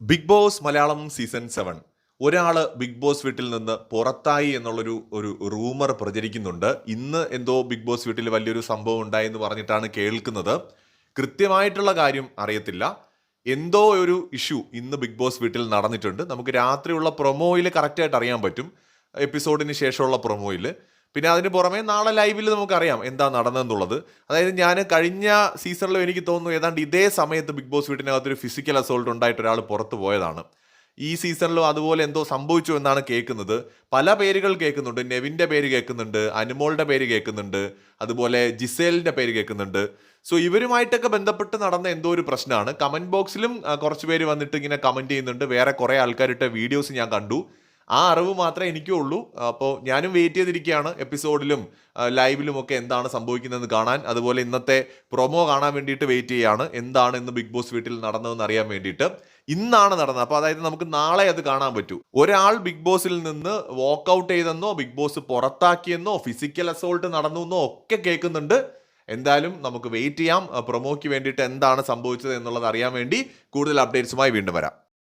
Bigg Boss Malayalam season seven ഒരാൾ Bigg Boss വീട്ടിൽ നിന്ന് പുറത്തായി എന്നുള്ളൊരു ഒരു റൂമർ പ്രചരിക്കുന്നുണ്ട്. ഇന്ന് എന്തോ ബിഗ് ബോസ് വീട്ടിൽ വലിയൊരു സംഭവം ഉണ്ടായെന്ന് പറഞ്ഞിട്ടാണ് കേൾക്കുന്നത്. കൃത്യമായിട്ടുള്ള കാര്യം അറിയത്തില്ല. എന്തോ ഒരു ഇഷ്യൂ ഇന്ന് ബിഗ് ബോസ് വീട്ടിൽ നടന്നിട്ടുണ്ട്. നമുക്ക് രാത്രിയുള്ള പ്രൊമോയിൽ കറക്റ്റായിട്ട് അറിയാൻ പറ്റും. എപ്പിസോഡിന് ശേഷമുള്ള പ്രൊമോയിൽ പിന്നെ അതിന് പുറമെ നാളെ ലൈവിൽ നമുക്കറിയാം എന്താ നടന്നതെന്നുള്ളത് അതായത് ഞാൻ കഴിഞ്ഞ സീസണിലും എനിക്ക് തോന്നുന്നു ഏതാണ്ട് ഇതേ സമയത്ത് ബിഗ് ബോസ് വീട്ടിനകത്തൊരു ഫിസിക്കൽ അസോൾട്ട് ഉണ്ടായിട്ട് ഒരാൾ പുറത്തു പോയതാണ്. ഈ സീസണിലും അതുപോലെ എന്തോ സംഭവിച്ചു എന്നാണ് കേൾക്കുന്നത്. പല പേരുകൾ കേൾക്കുന്നുണ്ട്. നെവിന്റെ പേര് കേൾക്കുന്നുണ്ട്. അനുമോളുടെ പേര് കേൾക്കുന്നുണ്ട്. അതുപോലെ ജിസേലിന്റെ പേര് കേൾക്കുന്നുണ്ട്. സോ ഇവരുമായിട്ടൊക്കെ ബന്ധപ്പെട്ട് നടന്ന എന്തോ ഒരു പ്രശ്നമാണ്. കമന്റ് ബോക്സിലും കുറച്ച് പേര് വന്നിട്ട് ഇങ്ങനെ കമന്റ് ചെയ്യുന്നുണ്ട്. വേറെ കുറേ ആൾക്കാരുടെ വീഡിയോസ് ഞാൻ കണ്ടു. ആ അറിവ് മാത്രമേ എനിക്കും ഉള്ളൂ അപ്പോൾ ഞാനും വെയിറ്റ് ചെയ്തിരിക്കുകയാണ്. എപ്പിസോഡിലും ലൈവിലും ഒക്കെ എന്താണ് സംഭവിക്കുന്നതെന്ന് കാണാൻ. അതുപോലെ ഇന്നത്തെ പ്രൊമോ കാണാൻ വേണ്ടിയിട്ട് വെയിറ്റ് ചെയ്യുകയാണ് എന്താണ് ഇന്ന് ബിഗ് ബോസ് വീട്ടിൽ നടന്നതെന്ന് അറിയാൻ വേണ്ടിയിട്ട്. ഇന്നാണ് നടന്നത്. അപ്പോൾ അതായത് നമുക്ക് നാളെ അത് കാണാൻ പറ്റൂ. ഒരാൾ ബിഗ് ബോസിൽ നിന്ന് വാക്കൗട്ട് ചെയ്തെന്നോ ബിഗ് ബോസ് പുറത്താക്കിയെന്നോ ഫിസിക്കൽ അസോൾട്ട് നടന്നു എന്നോ ഒക്കെ കേൾക്കുന്നുണ്ട്. എന്തായാലും നമുക്ക് വെയിറ്റ് ചെയ്യാം. പ്രൊമോയ്ക്ക് വേണ്ടിയിട്ട് എന്താണ് സംഭവിച്ചത് എന്നുള്ളത് അറിയാൻ വേണ്ടി കൂടുതൽ അപ്ഡേറ്റ്സുമായി വീണ്ടും വരാം.